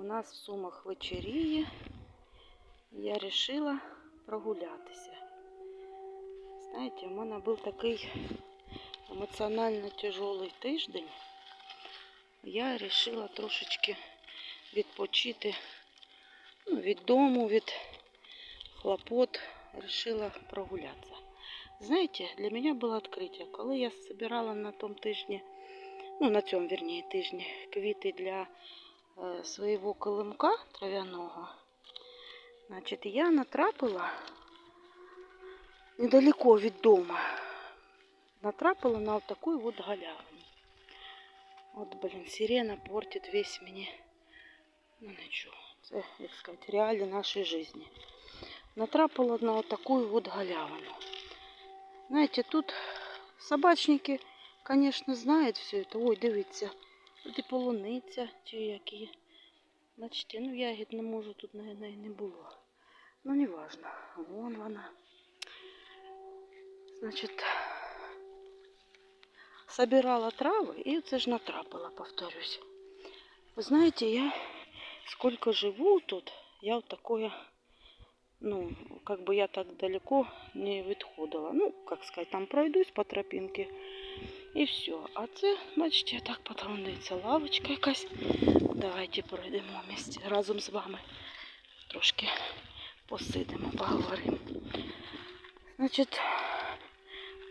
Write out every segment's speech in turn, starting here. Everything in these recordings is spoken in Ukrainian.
У нас в Сумах вечеріє. Я вирішила прогулятися. Знаєте, у мене був такий емоціонально тяжелий тиждень. Я вирішила трошечки відпочити ну, від дому, від хлопот. Решила прогулятися. Знаєте, для мене було відкриття, коли я збирала на тому тижні, ну на цьому вірні тижні, квіти для свого килимка трав'яного, значить, я натрапила недалеко від дому, натрапила на вот такую вот галявину. От, блін, сирена портить весь мені, ну нічого, це, як сказати, реалії нашої житті. Натрапила на вот такую вот галявину. Знаете, тут собачники, конечно, знають все это. Ой, дивіться, тут і полуниця, чи які. Бачите, ну ягід не можу, тут на неї не було. Ну, не важно. Вон вона. Значить, собирала трави і це ж натрапила, повторюсь. Ви знаєте, я сколько живу тут, я вот такое ну, как бы я так далеко не відходила. Ну, как сказать, там пройдусь по тропинке і все. А це, бачите, так потонується лавочка якась. Давайте пройдемо вместе разом з вами. Трошки посидимо, поговоримо. Значить,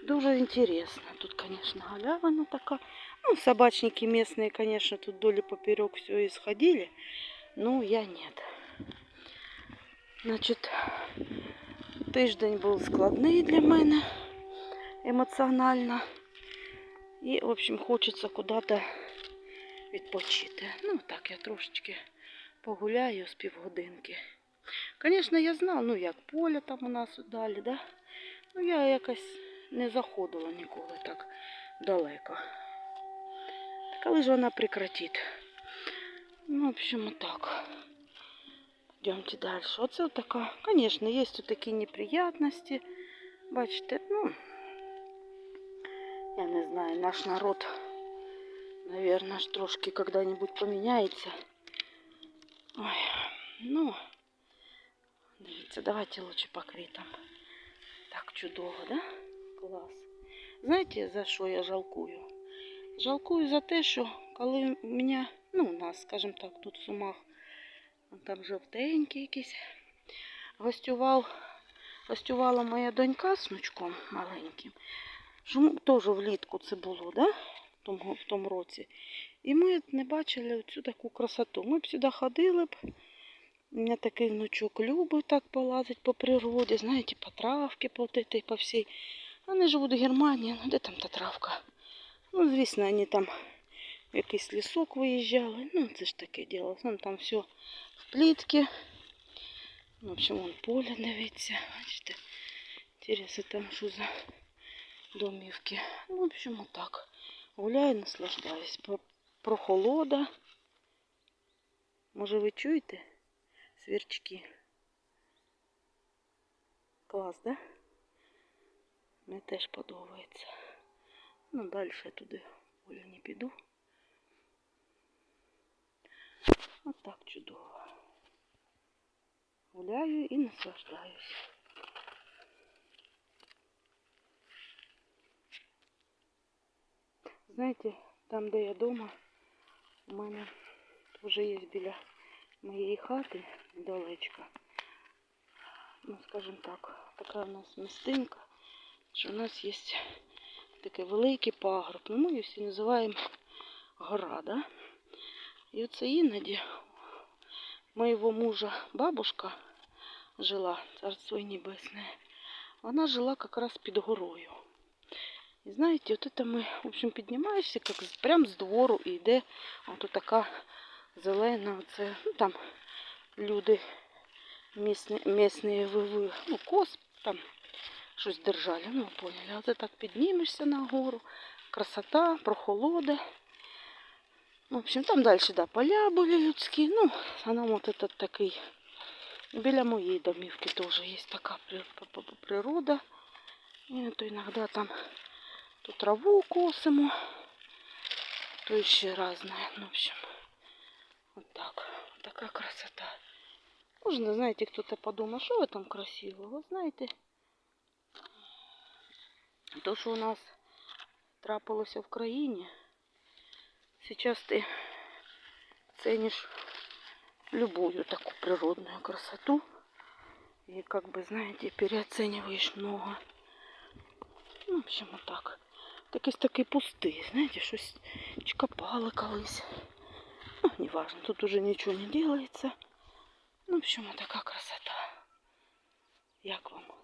дуже інтересно. Тут, конечно, галявина така. Ну, собачники местные, конечно, тут вдоль и поперек все исходили. Ну, я нет. Значить, тиждень був складний для мене емоціонально. І, в общем, хочеться куди-то відпочити. Ну, так, я трошечки погуляю з півгодинки. Звісно, я знала, ну як поле там у нас далі, да? Ну, я якось не заходила ніколи так далеко. Так, коли ж вона прекратить? Ну, в общем, отак. Йдемте далі. Оце така, звісно, є тут такі неприятності. Бачите, ну, я не знаю, наш народ, наверное, трошки когда-нибудь поміняється. Ой, ну, дивіться, давайте лучше по. Так чудово, да? Клас. Знаєте, за що я жалкую? Жалкую за те, що коли у мене, ну, у нас, скажімо так, тут в Сумах Там жовтенький якийсь. Гостював, гостювала моя донька з внучком маленьким. Що теж влітку це було, да? в, тому, в тому році. І ми не бачили цю таку красоту. Ми б сюди ходили б. У мене такий внучок любить так полазити по природі, знаєте, по травки по, по всій. Вони живуть в Германії, ну де там та травка? Ну, звісно, вони там в якийсь лісок виїжджали. Ну, це ж таке діло. Вон там все в плітки. В общем, вон поле, дивіться. Бачите, Інтересно, там що за домівки. Ну, в общем, отак. Гуляю, наслаждаюсь. Прохолода. Може ви чуєте? Сверчки. Клас, да? Мені теж подобається. Ну, далі я туди волю не піду. От так чудово. Гуляю і наслаждаюсь. Знаєте, там, де я вдома, у мене теж є біля моєї хати недалечко. Ну, скажімо так, така у нас містинка, що у нас є такий великий пагорб. Ну, ми її всі називаємо гора, да? І оце іноді моего мужа бабушка жила, царство ей небесное, она жила как раз під горою. І знаєте, от это ми, в общем, піднімаєшся, як прям з двору і йде от така зелена, оце, ну там люди місні, місні виви, ну кос там щось держали, ну поняли. А Оце так піднімешся на гору, красота, прохолода. В общем, там далі, да, поля були людські. Ну, а нам от этот такий. Біля моєї домівки теж є така природа. І то іноді там то траву косимо, то ще різне. Ну, в общем, Вот так. Вот такая красота. Можно, знаете, кто-то подумал, что в этом красиво. Вы знаете, то, що у нас трапилося в країні, сейчас ты ценишь любую такую природную красоту. И как бы, знаете, переоцениваешь много. Ну, в общем, вот так. Такий такий пустий, знаєте, щось чкопали колись. Ну, неважно, тут уже нічого не делается. Ну, в общем, вот така красота. Як вам?